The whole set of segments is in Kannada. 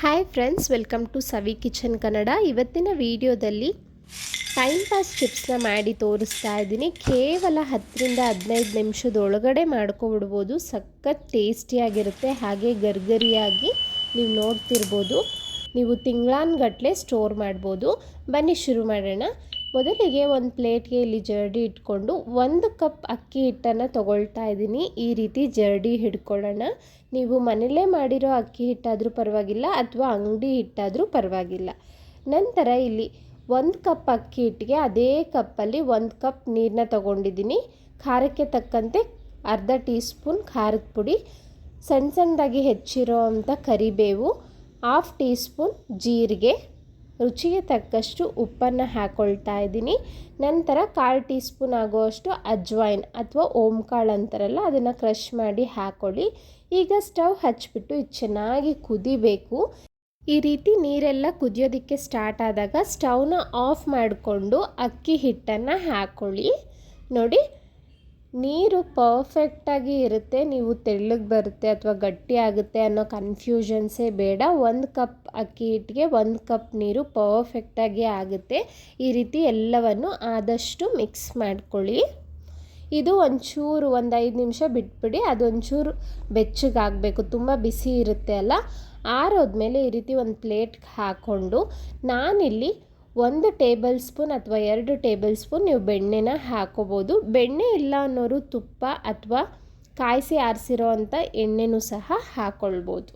Hi friends welcome to Savi kitchen Kannada ಇವತ್ತಿನ ವಿಡಿಯೋದಲ್ಲಿ ಟೈಮ್ ಪಾಸ್ ಚಿಪ್ಸ್ನ ಮಾಡಿ ತೋರಿಸ್ತಾ ಇದ್ದೀನಿ. ಕೇವಲ ಹತ್ತರಿಂದ ಹದಿನೈದು ನಿಮಿಷದೊಳಗಡೆ ಮಾಡ್ಕೊಬಿಡ್ಬೋದು. ಸಖತ್ ಟೇಸ್ಟಿಯಾಗಿರುತ್ತೆ, ಹಾಗೆ ಗರ್ಗರಿಯಾಗಿ ನೀವು ನೋಡ್ತಿರ್ಬೋದು. ನೀವು ತಿಂಗಳಾನ್ಗಟ್ಲೆ ಸ್ಟೋರ್ ಮಾಡ್ಬೋದು. ಬನ್ನಿ ಶುರು ಮಾಡೋಣ. ಮೊದಲಿಗೆ ಒಂದು ಪ್ಲೇಟ್ಗೆ ಇಲ್ಲಿ ಜರಡಿ ಇಟ್ಕೊಂಡು ಒಂದು ಕಪ್ ಅಕ್ಕಿ ಹಿಟ್ಟನ್ನು ತೊಗೊಳ್ತಾ ಇದ್ದೀನಿ. ಈ ರೀತಿ ಜರಡಿ ಹಿಡ್ಕೊಳ್ಳೋಣ. ನೀವು ಮನೆಯಲ್ಲೇ ಮಾಡಿರೋ ಅಕ್ಕಿ ಹಿಟ್ಟಾದರೂ ಪರವಾಗಿಲ್ಲ ಅಥವಾ ಅಂಗಡಿ ಹಿಟ್ಟಾದರೂ ಪರವಾಗಿಲ್ಲ. ನಂತರ ಇಲ್ಲಿ ಒಂದು ಕಪ್ ಅಕ್ಕಿ ಹಿಟ್ಟಿಗೆ ಅದೇ ಕಪ್ಪಲ್ಲಿ ಒಂದು ಕಪ್ ನೀರನ್ನ ತೊಗೊಂಡಿದ್ದೀನಿ. ಖಾರಕ್ಕೆ ತಕ್ಕಂತೆ ಅರ್ಧ ಟೀ ಸ್ಪೂನ್ ಖಾರದ ಪುಡಿ, ಸಣ್ಣ ಸಣ್ಣದಾಗಿ ಹೆಚ್ಚಿರೋ ಅಂಥ ಕರಿಬೇವು ಹಾಫ್ ಟೀ ಸ್ಪೂನ್ ಜೀರಿಗೆ ರುಚಿಗೆ ತಕ್ಕಷ್ಟು ಉಪ್ಪನ್ನು ಹಾಕ್ಕೊಳ್ತಾ ಇದ್ದೀನಿ. ನಂತರ ಕಾಲು ಟೀ ಸ್ಪೂನ್ ಆಗುವಷ್ಟು ಅಜ್ವೈನ್ ಅಥವಾ ಓಮ್ ಓಂಕಾಳು ಅಂತಾರಲ್ಲ, ಅದನ್ನು ಕ್ರಷ್ ಮಾಡಿ ಹಾಕ್ಕೊಳ್ಳಿ ಈಗ ಸ್ಟವ್ ಹಚ್ಚಿಬಿಟ್ಟು ಇದು ಚೆನ್ನಾಗಿ ಕುದಿಬೇಕು. ಈ ರೀತಿ ನೀರೆಲ್ಲ ಕುದಿಯೋದಕ್ಕೆ ಸ್ಟಾರ್ಟ್ ಆದಾಗ ಸ್ಟವ್ನ ಆಫ್ ಮಾಡಿಕೊಂಡು ಅಕ್ಕಿ ಹಿಟ್ಟನ್ನು ಹಾಕ್ಕೊಳ್ಳಿ ನೋಡಿ ನೀರು ಪರ್ಫೆಕ್ಟಾಗಿ ಇರುತ್ತೆ, ನೀವು ತೆಳ್ಳಗೆ ಬರುತ್ತೆ ಅಥವಾ ಗಟ್ಟಿ ಆಗುತ್ತೆ ಅನ್ನೋ ಕನ್ಫ್ಯೂಷನ್ಸೇ ಬೇಡ. ಒಂದು ಕಪ್ ಅಕ್ಕಿ ಹಿಟ್ಟಿಗೆ ಒಂದು ಕಪ್ ನೀರು ಪರ್ಫೆಕ್ಟಾಗಿ ಆಗುತ್ತೆ. ಈ ರೀತಿ ಎಲ್ಲವನ್ನು ಆದಷ್ಟು ಮಿಕ್ಸ್ ಮಾಡ್ಕೊಳ್ಳಿ. ಇದು ಒಂಚೂರು ಒಂದು ಐದು ನಿಮಿಷ ಬಿಟ್ಬಿಡಿ, ಅದೊಂಚೂರು ಬೆಚ್ಚಗಾಗಬೇಕು. ತುಂಬ ಬಿಸಿ ಇರುತ್ತೆ ಅಲ್ಲ? ಆರೋದ್ಮೇಲೆ ಈ ರೀತಿ ಒಂದು ಪ್ಲೇಟ್ಗೆ ಹಾಕ್ಕೊಂಡು ನಾನಿಲ್ಲಿ ಒಂದು ಟೇಬಲ್ ಸ್ಪೂನ್ ಅಥವಾ ಎರಡು ಟೇಬಲ್ ಸ್ಪೂನ್ ನೀವು ಬೆಣ್ಣೆನ ಹಾಕೋಬೋದು. ಬೆಣ್ಣೆ ಇಲ್ಲ ಅನ್ನೋರು ತುಪ್ಪ ಅಥವಾ ಕಾಯಿಸಿ ಆರಿಸಿರೋ ಅಂಥ ಎಣ್ಣೆನೂ ಸಹ ಹಾಕ್ಕೊಳ್ಬೋದು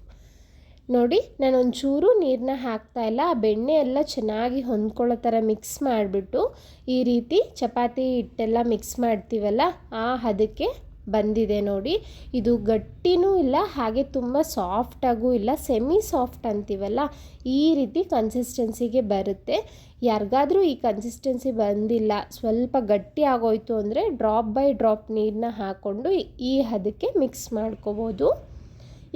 ನೋಡಿ ನಾನು ಒಂಚೂರು ನೀರನ್ನ ಹಾಕ್ತಾ ಇಲ್ಲ. ಆ ಬೆಣ್ಣೆ ಎಲ್ಲ ಚೆನ್ನಾಗಿ ಹೊಂದ್ಕೊಳ್ಳೋ ಥರ ಮಿಕ್ಸ್ ಮಾಡಿಬಿಟ್ಟು ಈ ರೀತಿ ಚಪಾತಿ ಹಿಟ್ಟೆಲ್ಲ ಮಿಕ್ಸ್ ಮಾಡ್ತೀವಲ್ಲ, ಆ ಹದಕ್ಕೆ ಬಂದಿದೆ ನೋಡಿ. ಇದು ಗಟ್ಟಿನೂ ಇಲ್ಲ, ಹಾಗೆ ತುಂಬ ಸಾಫ್ಟಾಗೂ ಇಲ್ಲ ಸೆಮಿ ಸಾಫ್ಟ್ ಅಂತೀವಲ್ಲ, ಈ ರೀತಿ ಕನ್ಸಿಸ್ಟೆನ್ಸಿಗೆ ಬರುತ್ತೆ. ಯಾರಿಗಾದರೂ ಈ ಕನ್ಸಿಸ್ಟೆನ್ಸಿ ಬಂದಿಲ್ಲ, ಸ್ವಲ್ಪ ಗಟ್ಟಿ ಆಗೋಯ್ತು ಅಂದರೆ ಡ್ರಾಪ್ ಬೈ ಡ್ರಾಪ್ ನೀರನ್ನ ಹಾಕ್ಕೊಂಡು ಈ ಹದಕ್ಕೆ ಮಿಕ್ಸ್ ಮಾಡ್ಕೋಬೋದು.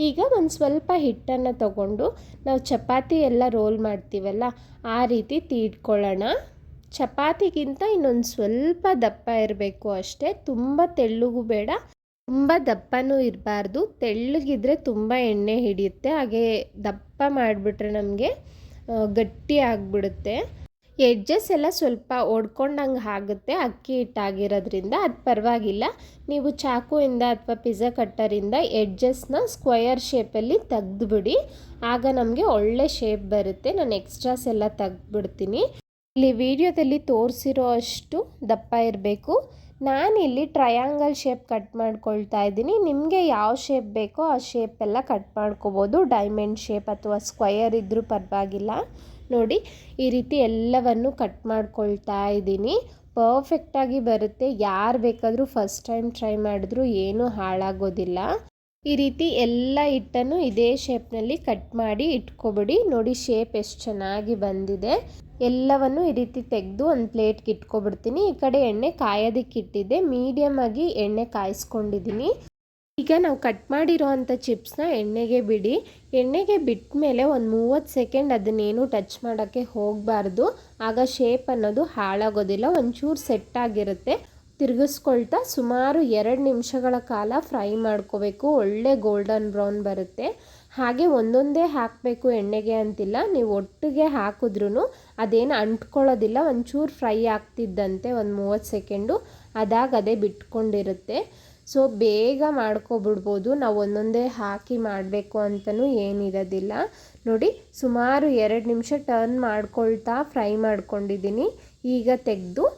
ಈಗ ಒಂದು ಸ್ವಲ್ಪ ಹಿಟ್ಟನ್ನು ತಗೊಂಡು, ನಾವು ಚಪಾತಿ ಎಲ್ಲ ರೋಲ್ ಮಾಡ್ತೀವಲ್ಲ, ಆ ರೀತಿ ತೀಡ್ಕೊಳ್ಳೋಣ. ಚಪಾತಿಗಿಂತ ಇನ್ನೊಂದು ಸ್ವಲ್ಪ ದಪ್ಪ ಇರಬೇಕು ಅಷ್ಟೇ. ತುಂಬ ತೆಳ್ಳಗೂ ಬೇಡ. ತುಂಬ ದಪ್ಪನೂ ಇರಬಾರ್ದು. ತೆಳ್ಳಗಿದ್ರೆ ತುಂಬ ಎಣ್ಣೆ ಹಿಡಿಯುತ್ತೆ. ಹಾಗೆ ದಪ್ಪ ಮಾಡಿಬಿಟ್ರೆ ನಮಗೆ ಗಟ್ಟಿ ಆಗಿಬಿಡುತ್ತೆ. ಎಡ್ಜಸ್ ಎಲ್ಲ ಸ್ವಲ್ಪ ಒಡ್ಕೊಂಡಂಗೆ ಆಗುತ್ತೆ. ಅಕ್ಕಿ ಹಿಟ್ಟಾಗಿರೋದ್ರಿಂದ ಅದು ಪರವಾಗಿಲ್ಲ. ನೀವು ಚಾಕುವಿಂದ ಅಥವಾ ಪಿಜ್ಜಾ ಕಟ್ಟರಿಂದ ಎಡ್ಜಸ್ನ ಸ್ಕ್ವಯರ್ ಶೇಪಲ್ಲಿ ತೆಗ್ದುಬಿಡಿ. ಆಗ ನಮಗೆ ಒಳ್ಳೆ ಶೇಪ್ ಬರುತ್ತೆ. ನಾನು ಎಕ್ಸ್ಟ್ರಾಸ್ ಎಲ್ಲ ತೆಗ್ದುಬಿಡ್ತೀನಿ. ಇಲ್ಲಿ ವಿಡಿಯೋದಲ್ಲಿ ತೋರಿಸಿರೋ ಅಷ್ಟು ದಪ್ಪ ಇರಬೇಕು. ನಾನಿಲ್ಲಿ ಟ್ರಯಾಂಗಲ್ ಶೇಪ್ ಕಟ್ ಮಾಡ್ಕೊಳ್ತಾ ಇದ್ದೀನಿ. ನಿಮಗೆ ಯಾವ ಶೇಪ್ ಬೇಕೋ ಆ ಶೇಪೆಲ್ಲ ಕಟ್ ಮಾಡ್ಕೋಬೋದು. ಡೈಮಂಡ್ ಶೇಪ್ ಅಥವಾ ಸ್ಕ್ವಯರ್ ಇದ್ದರೂ ಪರವಾಗಿಲ್ಲ. ನೋಡಿ, ಈ ರೀತಿ ಎಲ್ಲವನ್ನು ಕಟ್ ಮಾಡ್ಕೊಳ್ತಾ ಇದ್ದೀನಿ. ಪರ್ಫೆಕ್ಟಾಗಿ ಬರುತ್ತೆ. ಯಾರು ಬೇಕಾದರೂ ಫಸ್ಟ್ ಟೈಮ್ ಟ್ರೈ ಮಾಡಿದ್ರೂ ಏನೂ ಹಾಳಾಗೋದಿಲ್ಲ. ಈ ರೀತಿ ಎಲ್ಲ ಹಿಟ್ಟನ್ನು ಇದೇ ಶೇಪ್ನಲ್ಲಿ ಕಟ್ ಮಾಡಿ ಇಟ್ಕೊಬಿಡಿ. ನೋಡಿ ಶೇಪ್ ಎಷ್ಟು ಚೆನ್ನಾಗಿ ಬಂದಿದೆ. ಎಲ್ಲವನ್ನು ಈ ರೀತಿ ತೆಗೆದು ಒಂದು ಪ್ಲೇಟ್ಗೆ ಇಟ್ಕೊಬಿಡ್ತೀನಿ. ಈ ಕಡೆ ಎಣ್ಣೆ ಕಾಯೋದಕ್ಕೆ ಇಟ್ಟಿದ್ದೆ. ಮೀಡಿಯಮ್ ಆಗಿ ಎಣ್ಣೆ ಕಾಯಿಸ್ಕೊಂಡಿದ್ದೀನಿ. ಈಗ ನಾವು ಕಟ್ ಮಾಡಿರೋ ಅಂಥ ಚಿಪ್ಸ್ನ ಎಣ್ಣೆಗೆ ಬಿಡಿ. ಎಣ್ಣೆಗೆ ಬಿಟ್ಟ ಮೇಲೆ ಒಂದು ಮೂವತ್ತು ಸೆಕೆಂಡ್ ಅದನ್ನೇನು ಟಚ್ ಮಾಡೋಕ್ಕೆ ಹೋಗಬಾರ್ದು. ಆಗ ಶೇಪ್ ಅನ್ನೋದು ಹಾಳಾಗೋದಿಲ್ಲ. ಒಂಚೂರು ಸೆಟ್ ಆಗಿರುತ್ತೆ. ತಿರುಗಿಸ್ಕೊಳ್ತಾ ಸುಮಾರು ಎರಡು ನಿಮಿಷಗಳ ಕಾಲ ಫ್ರೈ ಮಾಡ್ಕೋಬೇಕು. ಒಳ್ಳೆ ಗೋಲ್ಡನ್ ಬ್ರೌನ್ ಬರುತ್ತೆ. ಹಾಗೆ ಒಂದೊಂದೇ ಹಾಕಬೇಕು ಎಣ್ಣೆಗೆ ಅಂತಿಲ್ಲ. ನೀವು ಒಟ್ಟಿಗೆ ಹಾಕಿದ್ರೂ ಅದೇನು ಅಂಟ್ಕೊಳ್ಳೋದಿಲ್ಲ. ಒಂಚೂರು ಫ್ರೈ ಆಗ್ತಿದ್ದಂತೆ ಒಂದು ಮೂವತ್ತು ಸೆಕೆಂಡು ಅದಾಗ ಅದೇ ಬಿಟ್ಕೊಂಡಿರುತ್ತೆ. ಸೊ, ಬೇಗ ಮಾಡ್ಕೊಬಿಡ್ಬೋದು. ನಾವು ಒಂದೊಂದೇ ಹಾಕಿ ಮಾಡಬೇಕು ಅಂತಲೂ ಏನಿರೋದಿಲ್ಲ. ನೋಡಿ, ಸುಮಾರು ಎರಡು ನಿಮಿಷ ಟರ್ನ್ ಮಾಡ್ಕೊಳ್ತಾ ಫ್ರೈ ಮಾಡ್ಕೊಂಡಿದ್ದೀನಿ. ಈಗ ತೆಗೆದು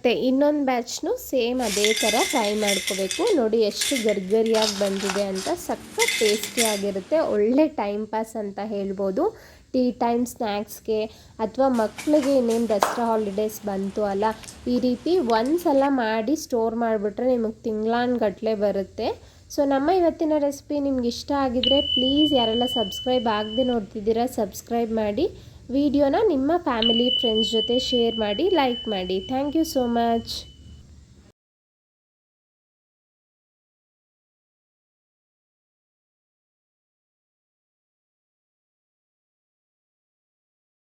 ಮತ್ತು ಇನ್ನೊಂದು ಬ್ಯಾಚ್ನು ಸೇಮ್ ಅದೇ ಥರ ಫ್ರೈ ಮಾಡ್ಕೋಬೇಕು. ನೋಡಿ ಎಷ್ಟು ಗರ್ಗರಿಯಾಗಿ ಬಂದಿದೆ ಅಂತ. ಸಕ್ಕ ಟೇಸ್ಟಿಯಾಗಿರುತ್ತೆ ಒಳ್ಳೆ ಟೈಮ್ ಪಾಸ್ ಅಂತ ಹೇಳ್ಬೋದು. ಟೀ ಟೈಮ್ ಸ್ನ್ಯಾಕ್ಸ್ಗೆ ಅಥವಾ ಮಕ್ಕಳಿಗೆ ಇನ್ನೇನು ದಸರಾ ಹಾಲಿಡೇಸ್ ಬಂತು ಅಲ್ಲ, ಈ ರೀತಿ ಒಂದು ಸಲ ಮಾಡಿ ಸ್ಟೋರ್ ಮಾಡಿಬಿಟ್ರೆ ನಿಮಗೆ ತಿಂಗಳಾನ್ಗಟ್ಲೆ ಬರುತ್ತೆ. ಸೊ ನಮ್ಮ ಇವತ್ತಿನ ರೆಸಿಪಿ ನಿಮ್ಗೆ ಇಷ್ಟ ಆಗಿದ್ರೆ ಪ್ಲೀಸ್ ಯಾರೆಲ್ಲ ಸಬ್ಸ್ಕ್ರೈಬ್ ಆಗದೆ ನೋಡ್ತಿದ್ದೀರಾ ಸಬ್ಸ್ಕ್ರೈಬ್ ಮಾಡಿ. ವಿಡಿಯೋನ ನಿಮ್ಮ ಫ್ಯಾಮಿಲಿ ಫ್ರೆಂಡ್ಸ್ ಜೊತೆ ಶೇರ್ ಮಾಡಿ ಲೈಕ್ ಮಾಡಿ. Thank you so much